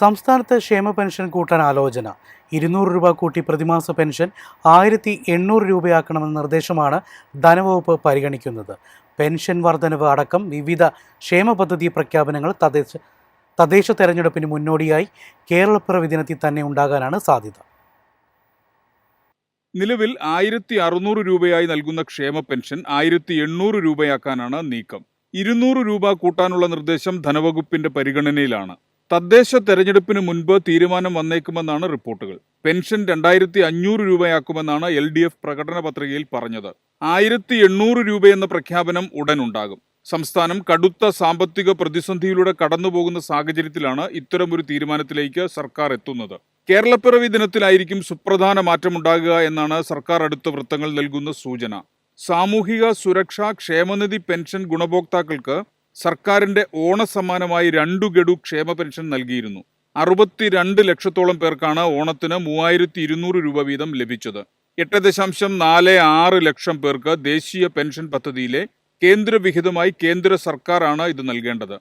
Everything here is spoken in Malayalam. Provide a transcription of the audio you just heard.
സംസ്ഥാനത്ത് ക്ഷേമ പെൻഷൻ കൂട്ടാൻ ആലോചന. ഇരുന്നൂറ് രൂപ കൂട്ടി പ്രതിമാസ പെൻഷൻ ആയിരത്തി എണ്ണൂറ് രൂപയാക്കണമെന്ന നിർദ്ദേശമാണ് ധനവകുപ്പ് പരിഗണിക്കുന്നത്. പെൻഷൻ വർധനവ് അടക്കം വിവിധ ക്ഷേമ പദ്ധതി പ്രഖ്യാപനങ്ങൾ തദ്ദേശ തദ്ദേശ തെരഞ്ഞെടുപ്പിന് മുന്നോടിയായി കേരളപ്പിറവി ദിനത്തിൽ തന്നെ ഉണ്ടാകാനാണ് സാധ്യത. നിലവിൽ ആയിരത്തി അറുന്നൂറ് രൂപയായി നൽകുന്ന ക്ഷേമ പെൻഷൻ ആയിരത്തി എണ്ണൂറ് രൂപയാക്കാനാണ് നീക്കം. ഇരുന്നൂറ് രൂപ കൂട്ടാനുള്ള നിർദ്ദേശം ധനവകുപ്പിന്റെ പരിഗണനയിലാണ്. തദ്ദേശ തെരഞ്ഞെടുപ്പിന് മുൻപ് തീരുമാനം വന്നേക്കുമെന്നാണ് റിപ്പോർട്ടുകൾ. പെൻഷൻ രണ്ടായിരത്തി അഞ്ഞൂറ് രൂപയാക്കുമെന്നാണ് എൽ ഡി എഫ് പ്രകടന പത്രികയിൽ പറഞ്ഞത്. ആയിരത്തി എണ്ണൂറ് രൂപയെന്ന പ്രഖ്യാപനം ഉടനുണ്ടാകും. സംസ്ഥാനം കടുത്ത സാമ്പത്തിക പ്രതിസന്ധിയിലൂടെ കടന്നുപോകുന്ന സാഹചര്യത്തിലാണ് ഇത്തരമൊരു തീരുമാനത്തിലേക്ക് സർക്കാർ എത്തുന്നത്. കേരളപ്പിറവി ദിനത്തിലായിരിക്കും സുപ്രധാന മാറ്റമുണ്ടാകുക എന്നാണ് സർക്കാർ അടുത്ത വൃത്തങ്ങൾ നൽകുന്ന സൂചന. സാമൂഹിക സുരക്ഷാ ക്ഷേമനിധി പെൻഷൻ ഗുണഭോക്താക്കൾക്ക് സർക്കാരിന്റെ ഓണസമ്മാനമായി രണ്ടു ഗഡു ക്ഷേമ പെൻഷൻ നൽകിയിരുന്നു. അറുപത്തിരണ്ട് ലക്ഷത്തോളം പേർക്കാണ് ഓണത്തിന് മൂവായിരത്തി ഇരുന്നൂറ് രൂപ വീതം ലഭിച്ചത്. എട്ട് ദശാംശം നാല് ആറ് ലക്ഷം പേർക്ക് ദേശീയ പെൻഷൻ പദ്ധതിയിലെ കേന്ദ്രവിഹിതമായി കേന്ദ്ര സർക്കാരാണ് ഇത് നൽകേണ്ടത്.